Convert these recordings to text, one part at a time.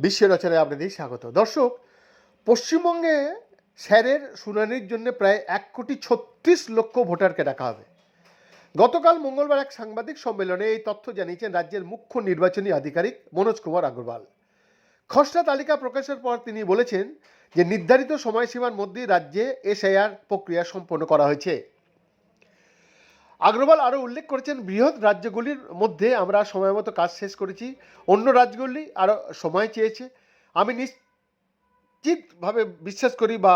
বিশ্বের রচনায় আপনাদের স্বাগত। দর্শক, পশ্চিমবঙ্গে স্যারের শুনানির জন্য প্রায় এক কোটি ছত্রিশ লক্ষ ভোটারকে ডাকা হবে। গতকাল মঙ্গলবার এক সাংবাদিক সম্মেলনে এই তথ্য জানিয়েছেন রাজ্যের মুখ্য নির্বাচনী আধিকারিক মনোজ কুমার আগরওয়াল। খসড়া তালিকা প্রকাশের পর তিনি বলেছেন যে, নির্ধারিত সময়সীমার মধ্যেই রাজ্যে এসআইআর প্রক্রিয়া সম্পন্ন করা হয়েছে। আগ্রওয়াল আরও উল্লেখ করেছেন, বৃহৎ রাজ্যগুলির মধ্যে আমরা সময় মতো কাজ শেষ করেছি, অন্য রাজ্যগুলি আরও সময় চেয়েছে। আমি নিশ্চিতভাবে বিশ্বাস করি বা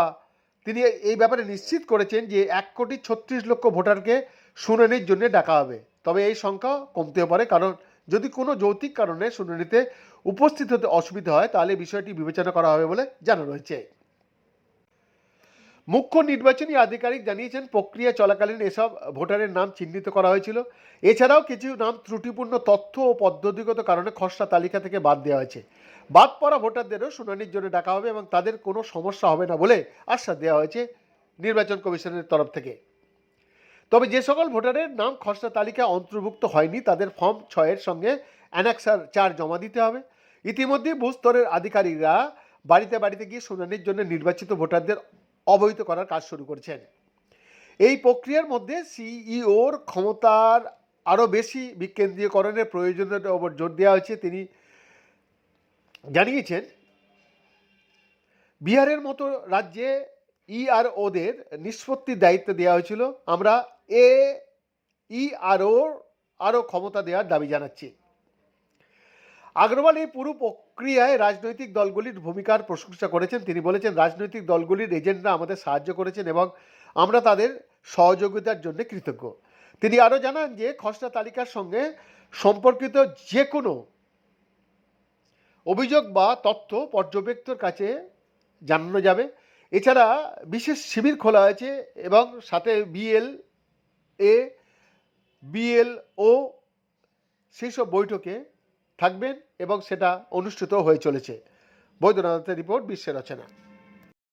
তিনি এই ব্যাপারে নিশ্চিত করেছেন যে এক কোটি ছত্রিশ লক্ষ ভোটারকে শুনানির জন্য ডাকা হবে। তবে এই সংখ্যা কমতেও পারে, কারণ যদি কোনো যৌক্তিক কারণে শুনানিতে উপস্থিত হতে অসুবিধা হয়, তাহলে বিষয়টি বিবেচনা করা হবে বলে জানানো হয়েছে মুখ্য নির্বাচনী আধিকারিক জানিয়েছেন, প্রক্রিয়া চলাকালীন এসব ভোটারের নাম চিহ্নিত করা হয়েছিল। এছাড়াও কিছু নাম ত্রুটিপূর্ণ তথ্য ও পদ্ধতিগত কারণে খসড়া তালিকা থেকে বাদ দেওয়া হয়েছে। বাদ পড়া ভোটারদেরও শুনানির জন্য ডাকা হবে এবং তাদের কোনো সমস্যা হবে না বলে আশ্বাস দেওয়া হয়েছে নির্বাচন কমিশনের তরফ থেকে। তবে যে সকল ভোটারের নাম খসড়া তালিকা অন্তর্ভুক্ত হয়নি, তাদের ফর্ম ছয়ের সঙ্গে অ্যানাক্সার চার জমা দিতে হবে। ইতিমধ্যে ভূস্তরের আধিকারিকরা বাড়িতে বাড়িতে গিয়ে শুনানির জন্য নির্বাচিত ভোটারদের অবহিত করার কাজ শুরু করেছেন। এই প্রক্রিয়ার মধ্যে সিইওর ক্ষমতার আরও বেশি বিকেন্দ্রীয়করণের প্রয়োজনীয়তার ওপর জোর দেওয়া হয়েছে। তিনি জানিয়েছেন, বিহারের মতো রাজ্যে ইআরওদের নিষ্পত্তির দায়িত্ব দেওয়া হয়েছিল। আমরা এ ইআরও আরও ক্ষমতা দেওয়ার দাবি জানাচ্ছি। আগ্রওয়াল এই পুরো প্রক্রিয়ায় রাজনৈতিক দলগুলির ভূমিকার প্রশংসা করেছেন। তিনি বলেছেন, রাজনৈতিক দলগুলির এজেন্টরা আমাদের সাহায্য করেছেন এবং আমরা তাদের সহযোগিতার জন্য কৃতজ্ঞ। তিনি আরও জানান যে, খসড়া তালিকার সঙ্গে সম্পর্কিত যে কোনো অভিযোগ বা তথ্য পর্যবেক্ষকর কাছে জানানো যাবে। এছাড়া বিশেষ শিবির খোলা হয়েছে এবং সাথে বিএল এ বিএলও সেই সব বৈঠকে থাকবেন এবং সেটা অনুষ্ঠিত হয়ে চলেছে। বৈদ্যনাথের রিপোর্ট বিশ্বের রচনা